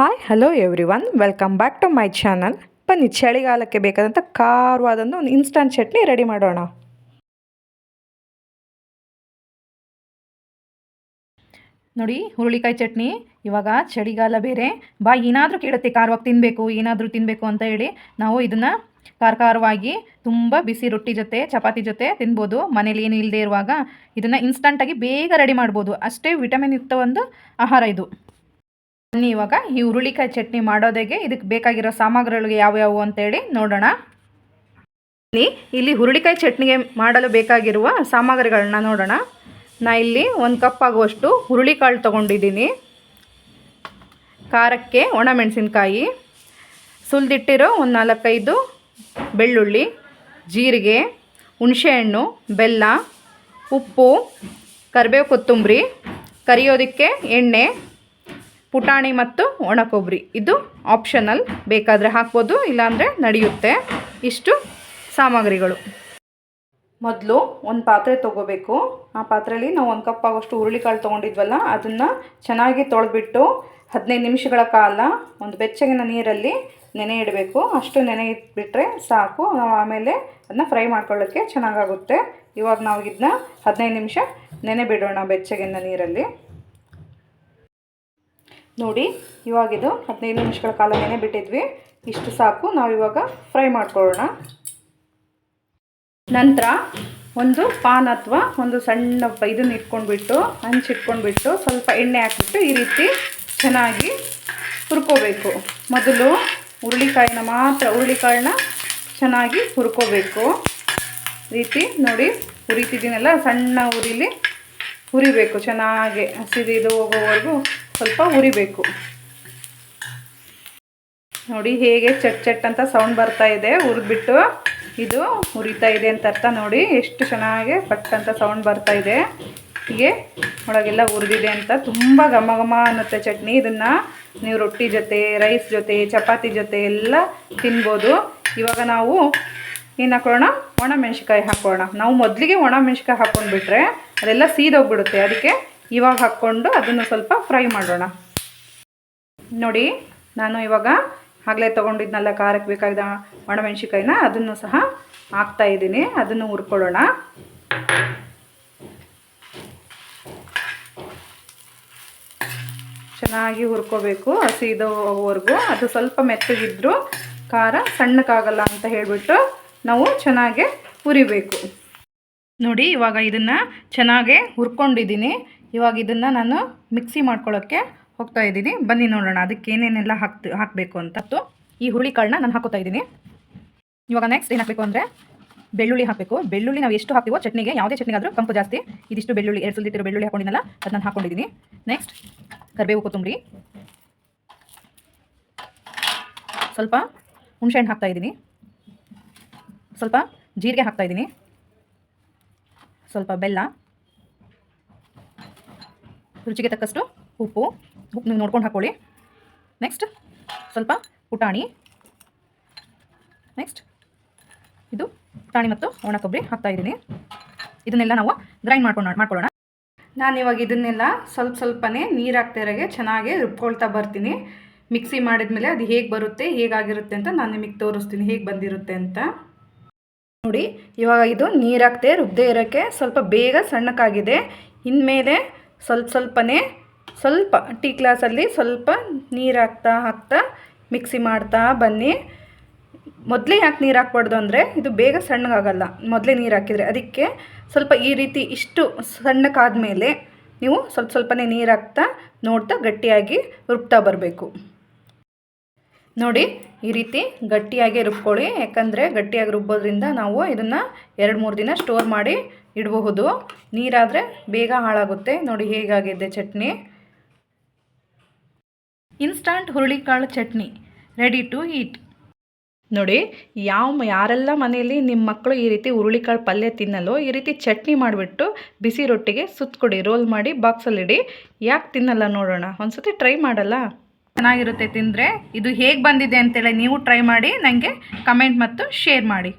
Hi hello everyone welcome back to my channel ಬನ್ನಿ ಚಳಿಗಾಲಕ್ಕೆ ಬೇಕಾದಂಥ ಖಾರವಾದಂಥ ಒಂದು ಇನ್ಸ್ಟಂಟ್ ಚಟ್ನಿ ರೆಡಿ ಮಾಡೋಣ. ನೋಡಿ, ಹುರುಳಿಕಾಯಿ ಚಟ್ನಿ. ಇವಾಗ ಚಳಿಗಾಲ ಬೇರೆ. ಬಾ, ಏನಾದರೂ ಕೇಳುತ್ತೆ, ಖಾರವಾಗಿ ತಿನ್ನಬೇಕು ಏನಾದರೂ ತಿನ್ನಬೇಕು ಅಂತ ಹೇಳಿ ನಾವು ಇದನ್ನು ಖಾರ ಖಾರವಾಗಿ ತುಂಬ ಬಿಸಿ ರೊಟ್ಟಿ ಜೊತೆ, ಚಪಾತಿ ಜೊತೆ ತಿನ್ಬೋದು. ಮನೇಲಿ ಏನು ಇಲ್ಲದೆ ಇರುವಾಗ ಇದನ್ನು ಇನ್ಸ್ಟಂಟಾಗಿ ಬೇಗ ರೆಡಿ ಮಾಡ್ಬೋದು. ಅಷ್ಟೇ ವಿಟಮಿನ್ ಯುಕ್ತ ಒಂದು ಆಹಾರ ಇದು. ಬನ್ನಿ ಇವಾಗ ಈ ಹುರುಳಿಕಾಯಿ ಚಟ್ನಿ ಮಾಡೋದಕ್ಕೆ ಇದಕ್ಕೆ ಬೇಕಾಗಿರೋ ಸಾಮಗ್ರಿಗಳು ಯಾವ್ಯಾವು ಅಂತೇಳಿ ನೋಡೋಣ. ಇಲ್ಲಿ ಇಲ್ಲಿ ಹುರುಳಿಕಾಯಿ ಚಟ್ನಿಗೆ ಮಾಡಲು ಬೇಕಾಗಿರುವ ಸಾಮಗ್ರಿಗಳನ್ನ ನೋಡೋಣ. ನಾ ಇಲ್ಲಿ ಒಂದು ಕಪ್ ಆಗುವಷ್ಟು ಹುರುಳಿಕಾಳು ತೊಗೊಂಡಿದ್ದೀನಿ. ಖಾರಕ್ಕೆ ಒಣಮೆಣಸಿನ್ಕಾಯಿ, ಸುಲಿದಿಟ್ಟಿರೋ ಒಂದು ನಾಲ್ಕೈದು ಬೆಳ್ಳುಳ್ಳಿ, ಜೀರಿಗೆ, ಹುಣಸೆಹಣ್ಣು, ಬೆಲ್ಲ, ಉಪ್ಪು, ಕರಿಬೇವು ಕೊತ್ತಂಬರಿ, ಕರಿಯೋದಕ್ಕೆ ಎಣ್ಣೆ ಪುಟಾಣಿ ಮತ್ತು ಒಣ ಕೊಬ್ಬರಿ ಇದು ಆಪ್ಷನಲ್ ಬೇಕಾದರೆ ಹಾಕ್ಬೋದು, ಇಲ್ಲಾಂದರೆ ನಡೆಯುತ್ತೆ. ಇಷ್ಟು ಸಾಮಗ್ರಿಗಳು. ಮೊದಲು ಒಂದು ಪಾತ್ರೆ ತೊಗೋಬೇಕು. ಆ ಪಾತ್ರೆಯಲ್ಲಿ ನಾವು ಒಂದು ಕಪ್ ಆಗೋಷ್ಟು ಹುರುಳಿಕಾಳು ತೊಗೊಂಡಿದ್ವಲ್ಲ, ಅದನ್ನು ಚೆನ್ನಾಗಿ ತೊಳೆದ್ಬಿಟ್ಟು ಹದಿನೈದು ನಿಮಿಷಗಳ ಕಾಲ ಒಂದು ಬೆಚ್ಚಗಿನ ನೀರಲ್ಲಿ ನೆನೆ ಇಡಬೇಕು. ಅಷ್ಟು ನೆನೆ ಇಟ್ಬಿಟ್ರೆ ಸಾಕು. ನಾವು ಆಮೇಲೆ ಅದನ್ನ ಫ್ರೈ ಮಾಡ್ಕೊಳ್ಳೋಕ್ಕೆ ಚೆನ್ನಾಗಾಗುತ್ತೆ. ಇವಾಗ ನಾವು ಇದನ್ನ ಹದಿನೈದು ನಿಮಿಷ ನೆನೆ ಬಿಡೋಣ ಬೆಚ್ಚಗಿನ ನೀರಲ್ಲಿ. ನೋಡಿ ಇವಾಗಿದು ಹದಿನೈದು ನಿಮಿಷಗಳ ಕಾಲ ನೆನೆ ಬಿಟ್ಟಿದ್ವಿ. ಇಷ್ಟು ಸಾಕು, ನಾವು ಇವಾಗ ಫ್ರೈ ಮಾಡ್ಕೊಳ್ಳೋಣ. ನಂತರ ಒಂದು ಪಾನ್ ಅಥವಾ ಒಂದು ಸಣ್ಣ ಇದನ್ನ ಇಟ್ಕೊಂಡ್ಬಿಟ್ಟು ಹಂಚಿಟ್ಕೊಂಡ್ಬಿಟ್ಟು ಸ್ವಲ್ಪ ಎಣ್ಣೆ ಹಾಕಿಬಿಟ್ಟು ಈ ರೀತಿ ಚೆನ್ನಾಗಿ ಹುರ್ಕೋಬೇಕು. ಮೊದಲು ಹುರುಳಿಕಾಯಿನ ಮಾತ್ರ, ಹುರುಳಿಕಾಳನ್ನ ಚೆನ್ನಾಗಿ ಹುರ್ಕೋಬೇಕು. ರೀತಿ ನೋಡಿ, ಹುರಿತಿದ್ದೀನಲ್ಲ, ಸಣ್ಣ ಉರಿಲಿ ಹುರಿಬೇಕು, ಚೆನ್ನಾಗಿ ಹಸಿದಿದು ಹೋಗೋವರೆಗೂ. ಸ್ವಲ್ಪ ಹುರಿಬೇಕು. ನೋಡಿ ಹೇಗೆ ಚಟ್ ಚಟ್ ಅಂತ ಸೌಂಡ್ ಬರ್ತಾ ಇದೆ, ಹುರಿದ್ಬಿಟ್ಟು ಇದು ಹುರಿತಾ ಇದೆ ಅಂತ ಅರ್ಥ. ನೋಡಿ ಎಷ್ಟು ಚೆನ್ನಾಗಿ ಪಟ್ ಅಂತ ಸೌಂಡ್ ಬರ್ತಾ ಇದೆ. ಹೀಗೆ ಒಳಗೆಲ್ಲ ಹುರಿದಿದೆ ಅಂತ ತುಂಬ ಘಮ ಘಮ ಅನ್ನುತ್ತೆ ಚಟ್ನಿ. ಇದನ್ನು ನೀವು ರೊಟ್ಟಿ ಜೊತೆ ರೈಸ್ ಜೊತೆ, ಚಪಾತಿ ಜೊತೆ ಎಲ್ಲ ತಿನ್ಬೋದು. ಇವಾಗ ನಾವು ಏನು ಹಾಕೋಣ ಒಣ ಮೆಣಸಿಕಾಯಿ ಹಾಕೋಣ ನಾವು ಮೊದಲಿಗೆ ಒಣ ಮೆಣ್ಸಿಕಾಯಿ ಹಾಕೊಂಡ್ಬಿಟ್ರೆ ಅದೆಲ್ಲ ಸೀದೋಗ್ಬಿಡುತ್ತೆ. ಅದಕ್ಕೆ ಇವಾಗ ಹಾಕ್ಕೊಂಡು ಅದನ್ನು ಸ್ವಲ್ಪ ಫ್ರೈ ಮಾಡೋಣ. ನೋಡಿ, ನಾನು ಇವಾಗ ಆಗಲೇ ತೊಗೊಂಡಿದ್ನಲ್ಲ ಖಾರಕ್ಕೆ ಬೇಕಾದ ಒಣಮೆಣ್ಸಿಕಾಯಿನ ಅದನ್ನು ಸಹ ಹಾಕ್ತಾ ಇದ್ದೀನಿ. ಅದನ್ನು ಹುರ್ಕೊಳ್ಳೋಣ. ಚೆನ್ನಾಗಿ ಹುರ್ಕೋಬೇಕು ಹೋಗೋವರೆಗೂ ಅದು ಸ್ವಲ್ಪ ಮೆತ್ತಗಿದ್ರೂ ಖಾರ ಸಣ್ಣಕ್ಕಾಗಲ್ಲ ಅಂತ ಹೇಳಿಬಿಟ್ಟು ನಾವು ಚೆನ್ನಾಗೆ ಹುರಿಬೇಕು. ನೋಡಿ, ಇವಾಗ ಇದನ್ನು ಚೆನ್ನಾಗೆ ಹುರ್ಕೊಂಡಿದ್ದೀನಿ. ಇವಾಗ ಇದನ್ನು ನಾನು ಮಿಕ್ಸಿ ಮಾಡ್ಕೊಳ್ಳೋಕ್ಕೆ ಹೋಗ್ತಾ ಇದ್ದೀನಿ. ಬನ್ನಿ ನೋಡೋಣ ಅದಕ್ಕೆ ಏನೇನೆಲ್ಲ ಹಾಕ್ತು ಹಾಕಬೇಕು ಅಂತ. ಈ ಹುರುಳಿ ಕಾಳನ್ನ ನಾನು ಹಾಕೋತಾ ಇದ್ದೀನಿ. ಇವಾಗ ನೆಕ್ಸ್ಟ್ ಏನು ಹಾಕಬೇಕು ಅಂದರೆ ಬೆಳ್ಳುಳ್ಳಿ ಹಾಕಬೇಕು. ಬೆಳ್ಳುಳ್ಳಿ ನಾವು ಎಷ್ಟು ಹಾಕ್ತೀವೋ ಚಟ್ನಿಗೆ, ಯಾವುದೇ ಚಟ್ನಿಗಾದರೂ ಕಂಪು ಜಾಸ್ತಿ. ಇದಿಷ್ಟು ಬೆಳ್ಳುಳ್ಳಿ, ಎರಡು ಸುಲಿಟ್ಟಿರೋ ಬೆಳ್ಳುಳ್ಳಿ ಹಾಕೊಂಡಿನಲ್ಲ ಅದು ನಾನು ಹಾಕೊಂಡಿದ್ದೀನಿ. ನೆಕ್ಸ್ಟ್ ಕರಿಬೇವು ಕೊತ್ತಂಬರಿ. ಸ್ವಲ್ಪ ಹುಣಸೆಹಣ್ಣು ಹಾಕ್ತಾ ಇದ್ದೀನಿ. ಸ್ವಲ್ಪ ಜೀರಿಗೆ ಹಾಕ್ತಾ ಇದ್ದೀನಿ. ಸ್ವಲ್ಪ ಬೆಲ್ಲ. ರುಚಿಗೆ ತಕ್ಕಷ್ಟು ಉಪ್ಪು. ಉಪ್ಪು ನೀವು ನೋಡ್ಕೊಂಡು ಹಾಕ್ಕೊಳ್ಳಿ ನೆಕ್ಸ್ಟ್ ಸ್ವಲ್ಪ ಪುಟಾಣಿ. ನೆಕ್ಸ್ಟ್ ಇದು ಪುಟಾಣಿ ಮತ್ತು ಒಣ ಕೊಬ್ಬರಿ ಹಾಕ್ತಾಯಿದ್ದೀನಿ ಇದನ್ನೆಲ್ಲ ನಾವು ಗ್ರೈಂಡ್ ಮಾಡ್ಕೊಂಡು ಮಾಡ್ಕೊಳ್ಳೋಣ. ನಾನು ಇವಾಗ ಇದನ್ನೆಲ್ಲ ಸ್ವಲ್ಪ ಸ್ವಲ್ಪನೇ ನೀರು ಹಾಕ್ತಿರಾಗೆ ಚೆನ್ನಾಗಿ ರುಬ್ಕೊಳ್ತಾ ಬರ್ತೀನಿ. ಮಿಕ್ಸಿ ಮಾಡಿದ್ಮೇಲೆ ಅದು ಹೇಗೆ ಬರುತ್ತೆ ಹೇಗಾಗಿರುತ್ತೆ ಅಂತ ನಾನು ನಿಮಗೆ ತೋರಿಸ್ತೀನಿ, ಹೇಗೆ ಬಂದಿರುತ್ತೆ ಅಂತ. ನೋಡಿ, ಇವಾಗ ಇದು ನೀರು ಹಾಕ್ತೆ ರುಬ್ಬದೇ ಇರೋಕ್ಕೆ ಸ್ವಲ್ಪ ಬೇಗ ಸಣ್ಣಕ್ಕಾಗಿದೆ. ಇನ್ಮೇಲೆ ಸ್ವಲ್ಪ ಸ್ವಲ್ಪನೇ ಸ್ವಲ್ಪ ಟೀ ಗ್ಲಾಸಲ್ಲಿ ಸ್ವಲ್ಪ ನೀರು ಹಾಕ್ತಾ ಹಾಕ್ತಾ ಮಿಕ್ಸಿ ಮಾಡ್ತಾ ಬನ್ನಿ. ಮೊದಲೇ ಯಾಕೆ ನೀರು ಹಾಕ್ಬಾರ್ದು ಅಂದರೆ ಇದು ಬೇಗ ಸಣ್ಣಗಾಗಲ್ಲ. ಮೊದಲೇ ನೀರು ಹಾಕಿದರೆ ಅದಕ್ಕೆ ಸ್ವಲ್ಪ ಈ ರೀತಿ ಇಷ್ಟು ಸಣ್ಣಕ್ಕಾದಮೇಲೆ ನೀವು ಸ್ವಲ್ಪ ಸ್ವಲ್ಪನೇ ನೀರು ಹಾಕ್ತಾ ನೋಡ್ತಾ ಗಟ್ಟಿಯಾಗಿ ರುಬ್ತಾ ಬರಬೇಕು. ನೋಡಿ ಈ ರೀತಿ ಗಟ್ಟಿಯಾಗಿ ರುಬ್ಕೊಳ್ಳಿ. ಯಾಕಂದರೆ ಗಟ್ಟಿಯಾಗಿ ರುಬ್ಬೋದ್ರಿಂದ ನಾವು ಇದನ್ನು ಎರಡು ಮೂರು ದಿನ ಸ್ಟೋರ್ ಮಾಡಿ ಇಡಬಹುದು. ನೀರಾದರೆ ಬೇಗ ಹಾಳಾಗುತ್ತೆ. ನೋಡಿ ಹೇಗಾಗಿದೆ ಚಟ್ನಿ. ಇನ್ಸ್ಟಂಟ್ ಹುರುಳಿಕಾಳು ಚಟ್ನಿ ರೆಡಿ ಟು ಈಟ್ ನೋಡಿ, ಯಾವ ಯಾರೆಲ್ಲ ಮನೆಯಲ್ಲಿ ನಿಮ್ಮ ಮಕ್ಕಳು ಈ ರೀತಿ ಹುರುಳಿಕಾಳು ಪಲ್ಯ ತಿನ್ನಲ್ಲೋ ಈ ರೀತಿ ಚಟ್ನಿ ಮಾಡಿಬಿಟ್ಟು ಬಿಸಿ ರೊಟ್ಟಿಗೆ ಸುತ್ತಕೊಡಿ ರೋಲ್ ಮಾಡಿ ಬಾಕ್ಸಲ್ಲಿಡಿ ಯಾಕೆ ತಿನ್ನಲ್ಲ ನೋಡೋಣ? ಒಂದು ಟ್ರೈ ಮಾಡಲ್ಲ? ಚೆನ್ನಾಗಿರುತ್ತೆ ತಿಂದರೆ. ಇದು ಹೇಗೆ ಬಂದಿದೆ ಅಂತೇಳಿ ನೀವು ಟ್ರೈ ಮಾಡಿ ನನಗೆ ಕಮೆಂಟ್ ಮತ್ತು ಶೇರ್ ಮಾಡಿ.